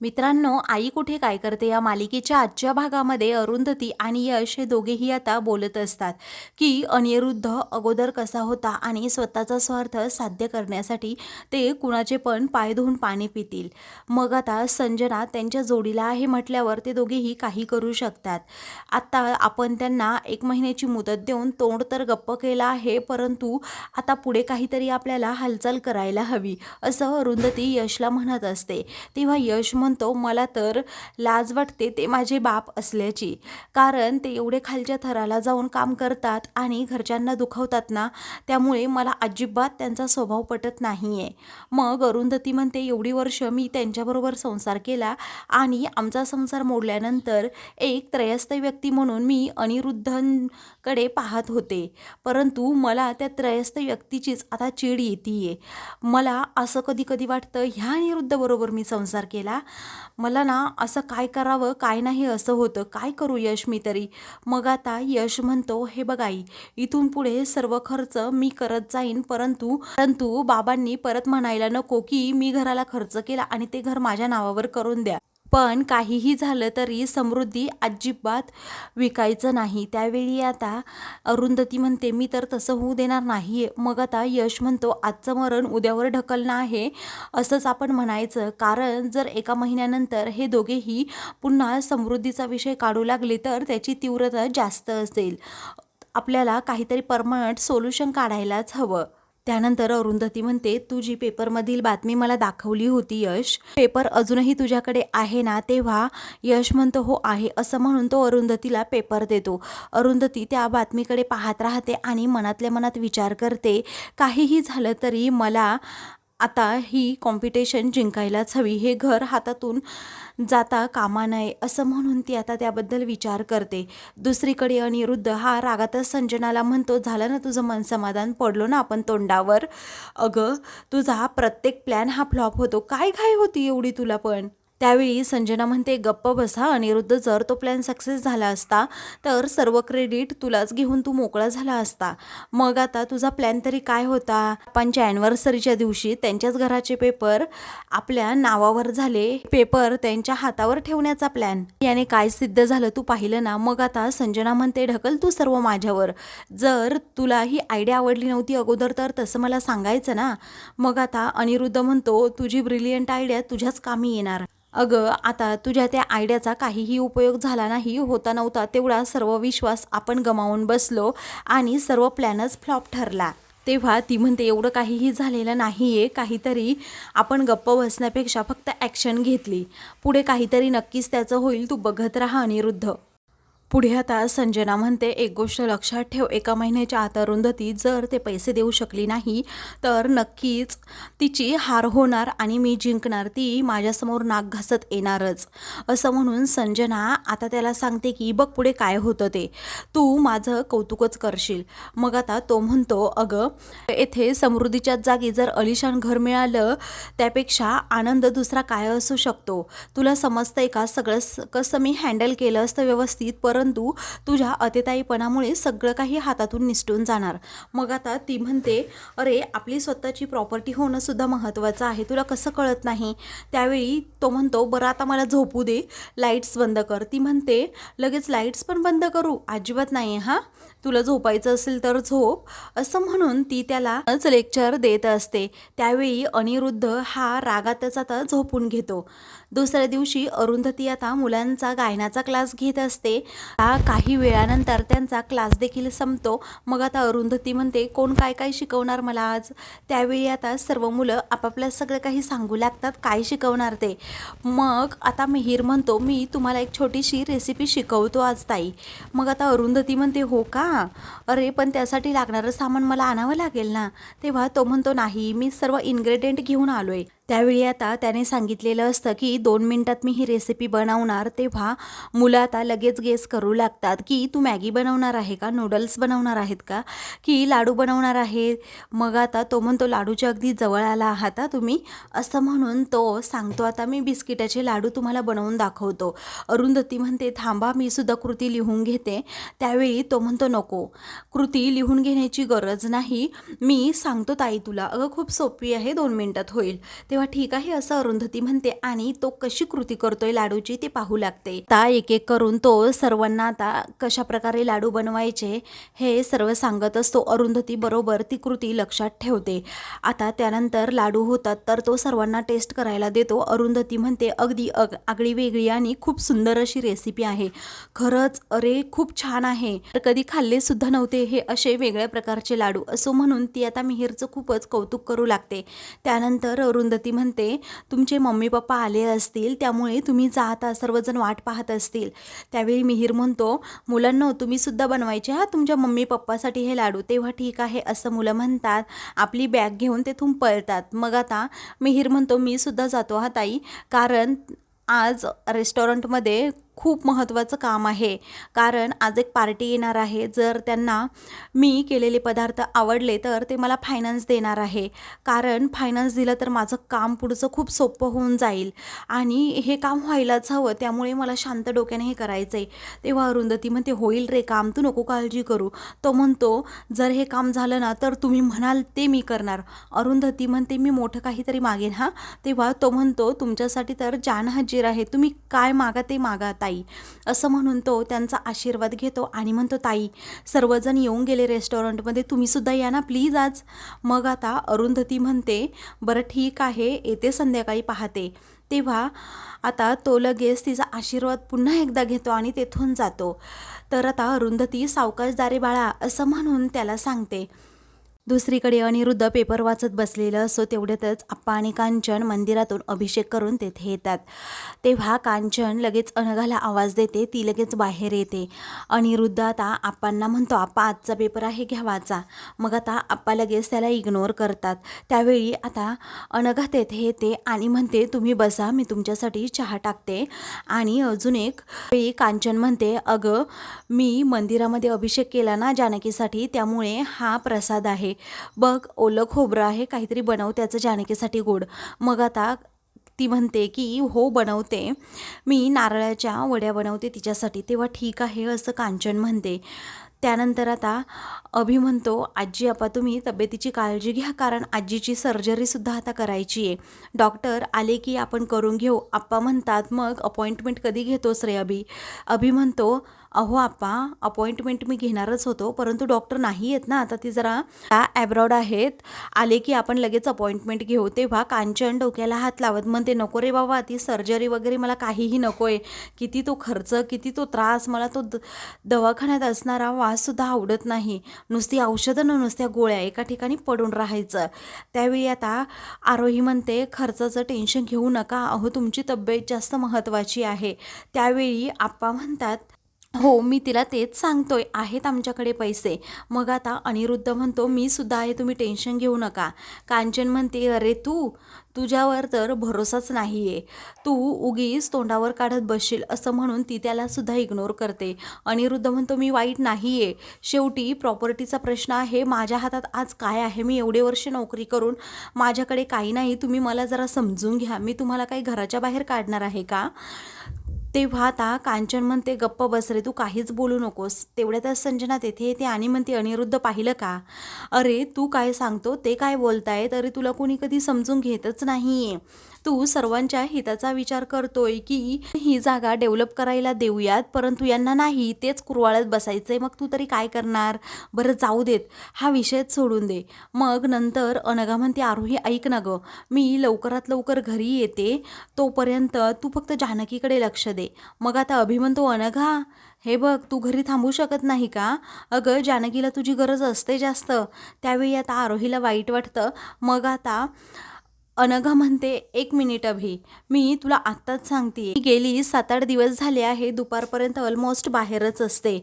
मित्रांनो आई कुठे काय करते या मालिकेच्या आजच्या भागामध्ये अरुंधती आणि यश हे दोघेही आता बोलत असतात की अनिरुद्ध अगोदर कसा होता आणि स्वतःचा स्वार्थ साध्य करण्यासाठी ते कुणाचे पण पाय धुवून पाणी पितील. मग आता संजना त्यांच्या जोडीला आहे म्हटल्यावर ते दोघेही काही करू शकतात. आता आपण त्यांना एक महिन्याची मुदत देऊन तोंड तर गप्प केलं आहे परंतु आता पुढे काहीतरी आपल्याला हालचाल करायला हवी असं अरुंधती यशला म्हणत असते. तेव्हा यश म्हणतो मला तर लाज वाटते ते माझे बाप असल्याची. कारण ते एवढे खालच्या थराला जाऊन काम करतात आणि घरच्यांना दुखवतात ना त्यामुळे मला अजिबात त्यांचा स्वभाव पटत नाही आहे मग अरुंधती म्हणते एवढी वर्ष मी त्यांच्याबरोबर संसार केला आणि आमचा संसार मोडल्यानंतर एक त्रयस्थ व्यक्ती म्हणून मी अनिरुद्धांकडे पाहत होते. परंतु मला त्या त्रयस्थ व्यक्तीचीच आता चीड येते मला असं कधी कधी वाटतं ह्या अनिरुद्धबरोबर मी संसार केला मला ना असं काय करावं काय नाही असं होतं. काय करू यश मी तरी? मग आता यश म्हणतो हे बघाई इथून पुढे सर्व खर्च मी करत जाईन परंतु परंतु बाबांनी परत म्हणायला नको की मी घराला खर्च केला आणि ते घर माझ्या नावावर करून द्या. पण काहीही झालं तरी समृद्धी अजिबात विकायचं नाही. त्यावेळी आता अरुंधती म्हणते मी तर तसं होऊ देणार नाही मग आता यश म्हणतो आजचं मरण उद्यावर ढकलणं आहे असंच आपण म्हणायचं. कारण जर एका महिन्यानंतर हे दोघेही पुन्हा समृद्धीचा विषय काढू लागले तर त्याची तीव्रता जास्त असेल. आपल्याला काहीतरी परमनंट सोल्युशन काढायलाच हवं. त्यानंतर अरुंधती म्हणते तू जी पेपरमधील बातमी मला दाखवली होती यश पेपर अजूनही तुझ्याकडे आहे ना तेव्हा यश म्हणतो हो आहे. असं म्हणून तो अरुंधतीला पेपर देतो. अरुंधती त्या बातमीकडे पाहत राहते आणि मनातल्या मनात विचार करते काहीही झालं तरी मला आता ही कॉम्पिटिशन जिंकायलाच हवी. हे घर हातातून जाता कामा नये असं म्हणून ती आता त्याबद्दल विचार करते. दुसरीकडे अनिरुद्ध हा रागातच संजनाला म्हणतो झालं ना तुझं मन समाधान? पडलो ना आपण तोंडावर? अगं तुझा हा प्रत्येक प्लॅन हा फ्लॉप होतो. काय काय होती एवढी तुला पण? त्यावेळी संजना म्हणते गप्प बसा अनिरुद्ध जर तो प्लॅन सक्सेस झाला असता तर सर्व क्रेडिट तुलाच घेऊन तू मोकळा झाला असता. मग आता तुझा प्लॅन तरी काय होता? पंच्या अॅनिव्हर्सरीच्या दिवशी त्यांच्याच घराचे पेपर आपल्या नावावर झाले. पेपर त्यांच्या हातावर ठेवण्याचा प्लॅन याने काय सिद्ध झालं तू पाहिलं ना? मग आता संजना म्हणते ढकल तू सर्व माझ्यावर. जर तुला ही आयडिया आवडली नव्हती अगोदर तर तसं मला सांगायचं ना? मग आता अनिरुद्ध म्हणतो तुझी ब्रिलियंट आयडिया तुझ्याच कामी येणार. अगं आता तुझ्या त्या आयडियाचा काहीही उपयोग झाला नाही होता नव्हता तेवढा सर्व विश्वास आपण गमावून बसलो आणि सर्व प्लॅनच फ्लॉप ठरला. तेव्हा ती म्हणते एवढं काहीही झालेलं नाही आहे काहीतरी आपण गप्प बसण्यापेक्षा फक्त ॲक्शन घेतली. पुढे काहीतरी नक्कीच त्याचं होईल तू बघत राहा अनिरुद्ध. पुढे आता संजना म्हणते एक गोष्ट लक्षात ठेव एका महिन्याच्या आत अरुंधती जर ते पैसे देऊ शकली नाही तर नक्कीच तिची हार होणार आणि मी जिंकणार. ती माझ्यासमोर नाक घासत येणारच. असं म्हणून संजना आता त्याला सांगते की बघ पुढे काय होतं ते. तू माझं कौतुकच करशील. मग आता तो म्हणतो अगं येथे समृद्धीच्याच जागी जर अलिशान घर मिळालं त्यापेक्षा आनंद दुसरा काय असू शकतो? तुला समजतंय का? सगळं स- कसं मी हँडल केलं असतं व्यवस्थित? परत परंतु तुझ्या अतिताईपणामुळे सगळं काही हातातून निसटून जाणार. मग आता ती म्हणते अरे आपली स्वतःची प्रॉपर्टी होणं सुद्धा महत्त्वाचं आहे. तुला कसं कळत नाही? त्यावेळी तो म्हणतो बरं आता मला झोपू दे. लाईट्स बंद कर. ती म्हणते लगेच लाईट्स पण बंद करू? अजिबात नाही हां? तुला झोपायचं असेल तर झोप. असं म्हणून ती त्यालाच लेक्चर देत असते. त्यावेळी अनिरुद्ध हा रागातच आता झोपून घेतो. दुसऱ्या दिवशी अरुंधती आता मुलांचा गायनाचा क्लास घेत असते. काही वेळानंतर त्यांचा क्लास देखील संपतो. मग आता अरुंधती म्हणते कोण काय काय शिकवणार मला आज? त्यावेळी आता सर्व मुलं आपापल्या सगळं काही सांगू लागतात काय शिकवणार ते? मग आता मिहीर म्हणतो मी तुम्हाला एक छोटीशी रेसिपी शिकवतो आज ताई. मग आता अरुंधती म्हणते हो का? अरे पण त्यासाठी लागणारं सामान मला आणावं लागेल ना? तेव्हा तो म्हणतो नाही मी सर्व इन्ग्रेडियंट घेऊन आलो आहे त्यावेळी आता त्याने सांगितलेलं असतं की दोन मिनटात मी ही रेसिपी बनवणार तेव्हा मुलं आता लगेच गेस करू लागतात की तू मॅगी बनवणार आहे का? नूडल्स बनवणार आहेत का? की लाडू बनवणार आहे? मग आता तो म्हणतो लाडूच्या अगदी जवळ आला आहात तुम्ही. असं म्हणून तो सांगतो आता मी बिस्किटाचे लाडू तुम्हाला बनवून दाखवतो. अरुंधती म्हणते थांबा मी सुद्धा कृती लिहून घेते. त्यावेळी तो म्हणतो नको कृती लिहून घेण्याची गरज नाही. मी सांगतो ताई तुला अगं खूप सोपी आहे दोन मिनटात होईल. तेव्हा तेव्हा ठीक आहे असं अरुंधती म्हणते आणि तो कशी कृती करतोय लाडूची ते पाहू लागते. आता एक एक करून तो सर्वांना आता कशा प्रकारे लाडू बनवायचे हे सर्व सांगत असतो. अरुंधती बरोबर ती कृती लक्षात ठेवते. आता त्यानंतर लाडू होतात तर तो सर्वांना टेस्ट करायला देतो. अरुंधती म्हणते अगदी अग आगळी वेगळी आणि खूप सुंदर अशी रेसिपी आहे. खरंच अरे खूप छान आहे. तर कधी खाल्ले सुद्धा नव्हते हे असे वेगळ्या प्रकारचे लाडू. असो म्हणून ती आता मिहीरचं खूपच कौतुक करू लागते. त्यानंतर अरुंधती म्हणते तुमचे मम्मी पप्पा आले असतील त्यामुळे तुम्ही जाता सर्वजण वाट पाहत असतील. त्यावेळी मिहीर म्हणतो मुलांनो तुम्ही सुद्धा बनवायचे हा? तुमच्या मम्मी पप्पासाठी हे लाडू. तेव्हा ठीक आहे असं मुलं म्हणतात. आपली बॅग घेऊन तेथून पळतात. मग आता मिहीर म्हणतो मी सुद्धा जातो हा ताई. कारण आज रेस्टॉरंटमध्ये खूप महत्त्वाचं काम आहे. कारण आज एक पार्टी येणार आहे. जर त्यांना मी केलेले पदार्थ आवडले तर ते मला फायनान्स देणार आहे. कारण फायनान्स दिलं तर माझं काम पुढचं खूप सोपं होऊन जाईल. आणि हे काम व्हायलाच हवं. त्यामुळे मला शांत डोक्याने हे करायचं आहे तेव्हा अरुंधती म्हणते होईल रे काम. तू नको काळजी करू. तो म्हणतो जर हे काम झालं ना तर तुम्ही म्हणाल ते मी करणार. अरुंधती म्हणते मी मोठं काहीतरी मागेन. हां? तेव्हा तो म्हणतो तुमच्यासाठी तर जान हजीर आहे. तुम्ही काय मागा ते मागा ताई. ताई. असं म्हणून तो त्यांचा आशीर्वाद घेतो आणि म्हणतो ताई सर्वजण येऊन गेले रेस्टॉरंटमध्ये तुम्ही सुद्धा या ना प्लीज आज. मग आता अरुंधती म्हणते बरं ठीक आहे येते संध्याकाळी पाहते. तेव्हा आता तो लगेच तिचा आशीर्वाद पुन्हा एकदा घेतो आणि तेथून जातो. तर आता अरुंधती सावकाशदारे बाळा असं म्हणून त्याला सांगते. दुसरीकडे अनिरुद्ध पेपर वाचत बसलेलं असो तेवढ्यातच आप्पा आणि कांचन मंदिरातून अभिषेक करून तेथे येतात. तेव्हा कांचन लगेच अनघाला आवाज देते ती लगेच बाहेर येते. अनिरुद्ध आता आप्पांना म्हणतो आप्पा आजचा पेपर आहे घ्यावाचा मग आता आप्पा लगेच त्याला इग्नोर करतात. त्यावेळी आता अनघा तेथे येते आणि म्हणते तुम्ही बसा मी तुमच्यासाठी चहा टाकते. आणि अजून एक वेळी कांचन म्हणते अगं मी मंदिरामध्ये अभिषेक केला ना जानकीसाठी त्यामुळे हा प्रसाद आहे. बघ ओलं खोबरं आहे काहीतरी बनव त्याचं जानकीसाठी गोड. मग आता ती म्हणते की हो बनवते. मी नारळाच्या वड्या बनवते तिच्यासाठी. तेव्हा ठीक आहे असं कांचन म्हणते. त्यानंतर आता अभि म्हणतो आजी आपा तुम्ही तब्येतीची काळजी घ्या कारण आजीची सर्जरीसुद्धा आता करायची आहे. डॉक्टर आले की आपण करून घेऊ. आप्पा म्हणतात मग अपॉइंटमेंट कधी घेतोस रे अभि? अभि म्हणतो अहो आप्पा अपॉइंटमेंट मी घेणारच होतो परंतु डॉक्टर नाही आहेत ना. आता ती जरा ॲब्रॉड आहेत. आले की आपण लगेच अपॉइंटमेंट घेऊ. तेव्हा कांचन डोक्याला हात लावत म्हणते नको रे बाबा ती सर्जरी वगैरे मला काहीही नको आहे किती तो खर्च किती तो त्रास मला तो द दवाखान्यात असणारा वाससुद्धा आवडत नाही. नुसती औषधं न नुसत्या गोळ्या एका ठिकाणी पडून राहायचं. त्यावेळी आता आरोही म्हणते खर्चाचं टेन्शन घेऊ नका. अहो तुमची तब्येत जास्त महत्त्वाची आहे. त्यावेळी आप्पा म्हणतात हो मी तिला तेच सांगतोय आहेत आमच्याकडे पैसे. मग आता अनिरुद्ध म्हणतो मी सुद्धा आहे तुम्ही टेन्शन घेऊ नका. कांचन म्हणते अरे तू तुझ्यावर तर भरोसाच नाही आहे तू उगीच तोंडावर काढत बसशील असं म्हणून ती त्याला सुद्धा इग्नोर करते. अनिरुद्ध म्हणतो मी वाईट नाही आहे शेवटी प्रॉपर्टीचा प्रश्न आहे माझ्या हातात आज काय आहे? मी एवढे वर्ष नोकरी करून माझ्याकडे काही नाही. तुम्ही मला जरा समजून घ्या. मी तुम्हाला काही घराच्या बाहेर काढणार आहे का? तेव्हा आता कांचन म्हणते गप्प बस रे तू काहीच बोलू नकोस. तेवढ्यातच संजना तेथे येते आणि म्हणते अनिरुद्ध पाहिलं का? अरे तू काय सांगतो ते काय बोलताय अरे तुला कोणी कधी समजून घेतच नाही तू सर्वांच्या हिताचा विचार करतोय की ही जागा डेव्हलप करायला देऊयात परंतु यांना नाही तेच कुरवाळत बसायचंय. मग तू तरी काय करणार? बरं जाऊ देत. हा विषयच सोडून दे. मग नंतर अनघा म्हणते आरोही ऐक ना गं. मी लवकरात लवकर घरी येते. तोपर्यंत तू फक्त जानकीकडे लक्ष दे. मग आता अभिमंतो अनघा हे बघ तू घरी थांबू शकत नाही का? अगं जानकीला तुझी गरज असते जास्त. त्यावेळी आता आरोहीला वाईट वाटतं. मग आता अनघा म्हणते एक मिनिट अभि मी तुला आत्ताच सांगते. गेली सात आठ दिवस झाले आहे दुपारपर्यंत ऑलमोस्ट बाहेरच असते.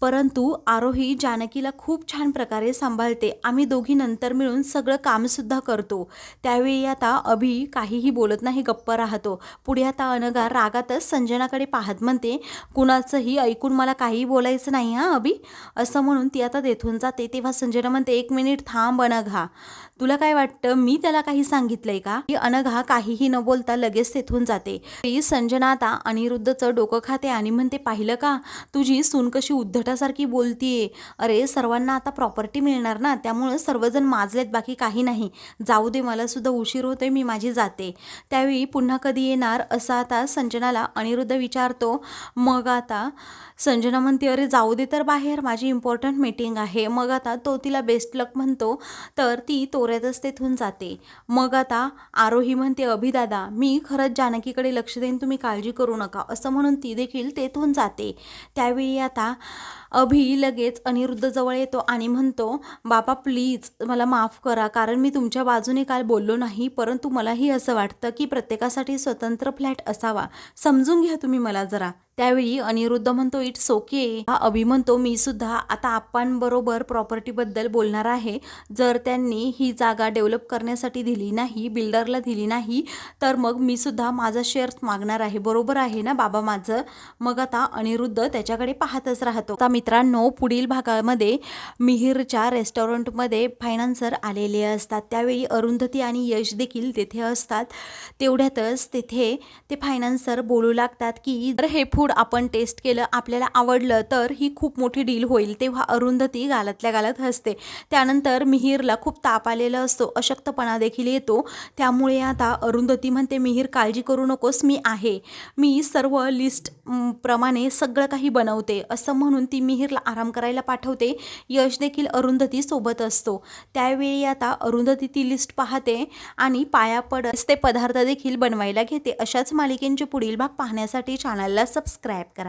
परंतु आरोही जानकीला खूप छान प्रकारे सांभाळते. आम्ही दोघी नंतर मिळून सगळं कामसुद्धा करतो. त्यावेळी आता अभि काहीही बोलत नाही गप्प राहतो. पुढे आता अनघा रागातच संजनाकडे पाहत म्हणते कुणाचंही ऐकून मला काही बोलायचं नाही हां अभि? असं म्हणून ती आता तेथून जाते. तेव्हा संजना म्हणते एक मिनिट थांब अनघा. तुला काय वाटतं? मी त्याला काही सांगितलं सांगितलंय का? ही अनघा काहीही न बोलता लगेच तेथून जाते. ती संजना आता अनिरुद्धचं डोकं खाते आणि म्हणते पाहिलं का? तुझी सून कशी उद्धट उद्धटासारखी बोलतीये. अरे सर्वांना आता प्रॉपर्टी मिळणार ना त्यामुळं सर्वजण माजलेत बाकी काही नाही. जाऊ दे मला सुद्धा उशीर होतोय मी माझी जाते. त्यावेळी पुन्हा कधी येणार असं आता संजनाला अनिरुद्ध विचारतो. मग आता संजना म्हणते अरे जाऊ दे तर बाहेर माझी इम्पॉर्टंट मीटिंग आहे. मग आता तो तिला बेस्ट लक म्हणतो तर ती तोऱ्यातच तेथून जाते. मग आता आरोही म्हणते अभिदादा मी खरंच जानकीकडे लक्ष देईन तुम्ही काळजी करू नका. असं म्हणून ती देखील तेथून जाते. त्यावेळी आता अभि लगेच अनिरुद्ध जवळ येतो आणि म्हणतो बाबा प्लीज मला माफ करा कारण मी तुमच्या बाजूने काल बोललो नाही परंतु मलाही असं वाटतं की प्रत्येकासाठी स्वतंत्र फ्लॅट असावा. समजून घ्या तुम्ही मला जरा. त्यावेळी अनिरुद्ध म्हणतो इट्स ओके. हा अभि म्हणतो मी सुद्धा आता आप्पांबरोबर प्रॉपर्टीबद्दल बोलणार आहे. जर त्यांनी ही जागा डेव्हलप करण्यासाठी दिली नाही बिल्डरला दिली नाही तर मग मी सुद्धा माझा शेअर्स मागणार आहे. बरोबर आहे ना बाबा माझं? मग आता अनिरुद्ध त्याच्याकडे पाहतच राहतो. आता मित्रांनो पुढील भागामध्ये मिहिरच्या रेस्टॉरंटमध्ये फायनान्सर आलेले असतात. त्यावेळी अरुंधती आणि यश देखील तेथे असतात. तेवढ्यातच तेथे ते फायनान्सर बोलू लागतात की जर हे फूड आपण टेस्ट केलं आपल्याला आवडलं तर ही खूप मोठी डील होईल तेव्हा अरुंधती गालातल्या गालात हसते. त्यानंतर मिहिरला खूप ताप आलेला असतो अशक्तपणा देखील येतो. त्यामुळे आता अरुंधती म्हणते मिहिर काळजी करू नकोस मी आहे. मी सर्व लिस्ट प्रमाणे सगळं काही बनवते. असं म्हणून ती मिहिरला आराम करायला पाठवते. यश देखील अरुंधती सोबत असतो. त्यावेळी आता अरुंधती ती लिस्ट पाहते आणि पाया पडस ते पदार्थ देखील बनवायला घेते. अशाच मालिकेंचे पुढील भाग पाहण्यासाठी चॅनलला सबस्क्राईब करा.